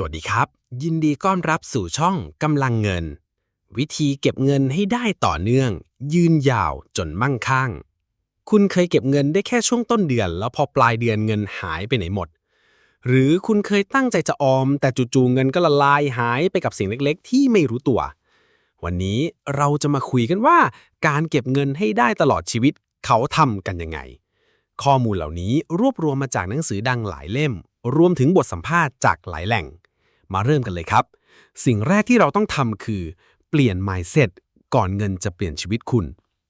สวัสดีครับ ยินดีต้อนรับสู่ช่องกำลังเงิน วิธีเก็บเงินให้ได้ต่อเนื่อง ยืนยาวจนมั่งคั่ง คุณเคยเก็บเงินได้แค่ช่วงต้นเดือน แล้วพอปลายเดือนเงินหายไปไหนหมด หรือคุณเคยตั้งใจจะออม แต่จู่ๆเงินก็ละลายหายไปกับสิ่งเล็กๆ ที่ไม่รู้ตัว วันนี้เราจะมาคุยกันว่า การเก็บเงินให้ได้ตลอดชีวิตเขาทำกันยังไง ข้อมูลเหล่านี้รวบรวมมาจากหนังสือดังหลายเล่ม รวมถึงบทสัมภาษณ์จากหลายแหล่ง มาเริ่มกันเลยครับ สิ่งแรกที่เราต้องทำคือ เปลี่ยน mindset ก่อนเงินจะเปลี่ยนชีวิตคุณ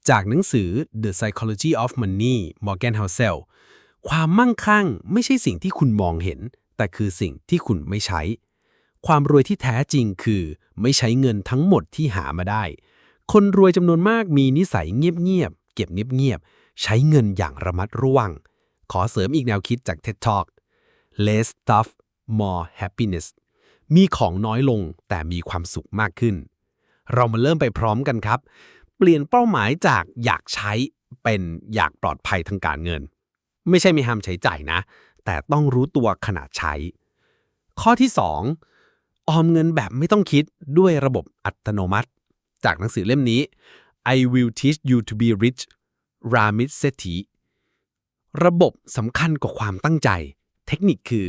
จากหนังสือ The Psychology of Money Morgan Housel ความมั่งคั่งไม่ใช่สิ่งที่คุณมองเห็น แต่คือสิ่งที่คุณไม่ใช้ ความรวยที่แท้จริงคือ ไม่ใช้เงินทั้งหมดที่หามาได้ คนรวยจำนวนมากมีนิสัยเงียบๆเก็บเงียบๆใช้เงินอย่างระมัดระวัง ขอเสริมอีกแนวคิดจาก TED Talk less stuff more happiness มีของน้อยลงแต่มีความสุขมากขึ้น เรามาเริ่มไปพร้อมกันครับ เปลี่ยนเป้าหมายจากอยากใช้เป็นอยากปลอดภัยทางการเงิน ไม่ใช่ไม่ห้ามใช้จ่ายนะ แต่ต้องรู้ตัวขนาดใช้ ข้อที่ 2 ออมเงินแบบไม่ต้องคิดด้วยระบบอัตโนมัติ จากหนังสือเล่มนี้ I will teach you to be rich Ramit Sethi ระบบสำคัญกว่าความตั้งใจ เทคนิคคือ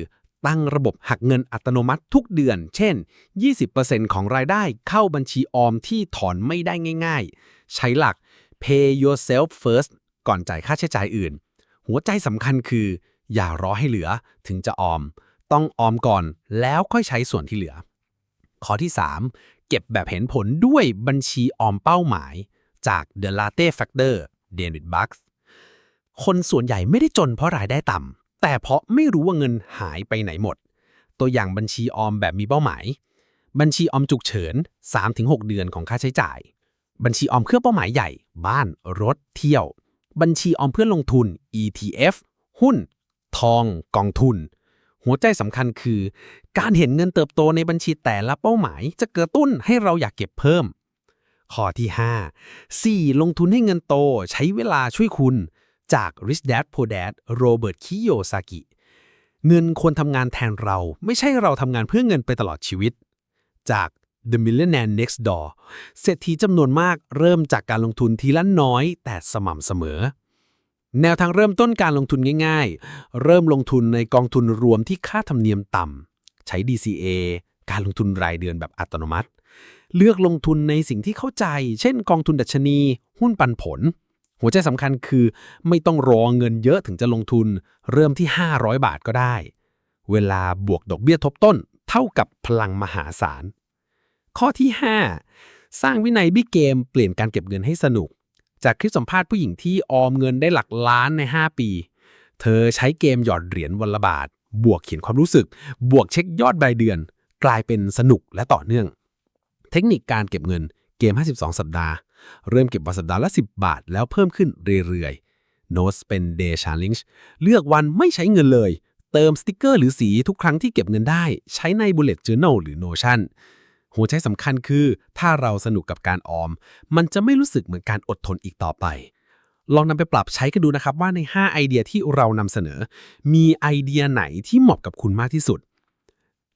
ตั้งระบบหักเงินอัตโนมัติทุกเดือน เช่น 20%ของรายได้เข้าบัญชีออมที่ถอนไม่ได้ง่าย ๆ ใช้หลัก pay yourself first ก่อนจ่ายค่าใช้จ่ายอื่น หัวใจสำคัญคือ อย่ารอให้เหลือถึงจะออม ต้องออมก่อนแล้วค่อยใช้ส่วนที่เหลือ ข้อที่ 3 เก็บแบบเห็นผลด้วยบัญชีออมเป้าหมาย จาก The Latte Factor David Bucks คนส่วนใหญ่ไม่ได้จนเพราะรายได้ต่ำ แต่เพราะไม่รู้ว่าเงินหายไปไหนหมด ตัวอย่างบัญชีออมแบบมีเป้าหมาย บัญชีออมฉุกเฉิน 3-6 เดือนของค่าใช้จ่าย บัญชีออมเพื่อเป้าหมายใหญ่ บ้าน รถ เที่ยว บัญชีออมเพื่อลงทุน ETF หุ้น ทอง กองทุน หัวใจสำคัญคือ การเห็นเงินเติบโตในบัญชีแต่ละเป้าหมายจะกระตุ้นให้เราอยากเก็บเพิ่มข้อที่ 5 4. ลงทุนให้เงินโตใช้เวลาช่วยคุณ จาก Rich Dad Poor Dad โรเบิร์ตคิโยซากิ เงินควรทำงานแทนเรา ไม่ใช่เราทำงานเพื่อเงินไปตลอดชีวิต จาก The Millionaire Next Door เศรษฐีจำนวนมากเริ่มจากการลงทุนทีละน้อยแต่สม่ำเสมอ แนวทางเริ่มต้นการลงทุนง่าย ๆ เริ่มลงทุนในกองทุนรวมที่ค่าธรรมเนียมต่ำใช้ DCA การลงทุนรายเดือนแบบอัตโนมัติ เลือกลงทุนในสิ่งที่เข้าใจ เช่น กองทุนดัชนี หุ้นปันผล หัวใจสำคัญคือไม่ต้องรอเงินเยอะถึงจะลงทุน เริ่มที่ 500 บาทก็ได้ เวลาบวกดอกเบี้ยทบต้น เท่ากับพลังมหาศาล ข้อที่ 5 สร้างวินัยบิ๊กเกม เปลี่ยนการเก็บเงินให้สนุก จากคลิปสัมภาษณ์ผู้หญิงที่ออมเงินได้หลักล้านใน 5 ปี เธอใช้เกมหยอดเหรียญวันละบาท บวกเขียนความรู้สึก บวกเช็คยอดรายเดือน กลายเป็นสนุกและต่อเนื่อง เทคนิคการเก็บเงินเกม 52 สัปดาห์ เริ่มเก็บวันสัปดาห์ละ 10 บาท แล้วเพิ่มขึ้นเรื่อยๆ No Spend Day Challenge เลือกวันไม่ใช้เงินเลย เติมสติกเกอร์หรือสีทุกครั้งที่เก็บเงินได้ ใช้ใน Bullet Journal หรือ Notion หัวใจสำคัญคือ ถ้าเราสนุกกับการออม มันจะไม่รู้สึกเหมือนการอดทนอีกต่อไป ลองนำไปปรับใช้กันดูนะครับว่าใน 5 ไอเดียที่เรานำเสนอ มีไอเดียไหนที่เหมาะกับคุณมากที่สุด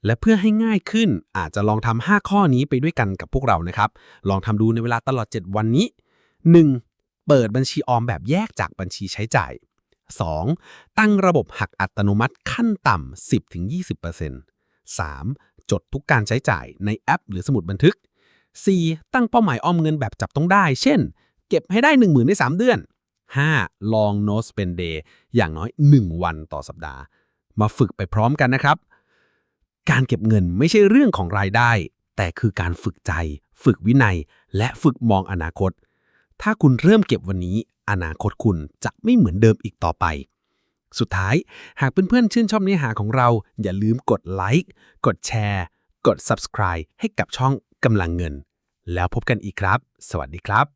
และเพื่อให้ง่ายขึ้นอาจจะลองทำ5ข้อนี้ไปด้วยกันกับพวกเรานะครับ ลองทำดูในเวลาตลอด 7 วันนี้ 1. เปิดบัญชีออมแบบแยกจากบัญชีใช้จ่าย 2. ตั้งระบบหักอัตโนมัติขั้นต่ำ 10-20% 3. จดทุกการใช้จ่ายในแอป หรือสมุดบันทึก 4. ตั้งเป้าหมายออมเงินแบบจับต้องได้ เช่น เก็บให้ได้ 10,000ใน3 เดือน 5. ลอง no spend day อย่างน้อย 1 วันต่อสัปดาห์ มาฝึกไปพร้อมกันนะครับ การเก็บเงินไม่ใช่เรื่องของรายได้ แต่คือการฝึกใจ ฝึกวินัย และฝึกมองอนาคต ถ้าคุณเริ่มเก็บวันนี้ อนาคตคุณจะไม่เหมือนเดิมอีกต่อไป สุดท้าย หากเพื่อนๆชื่นชอบเนื้อหาของเรา อย่าลืมกดไลค์กดแชร์ กด subscribe ให้กับช่องกำลังเงิน แล้วพบกันอีกครับ สวัสดีครับ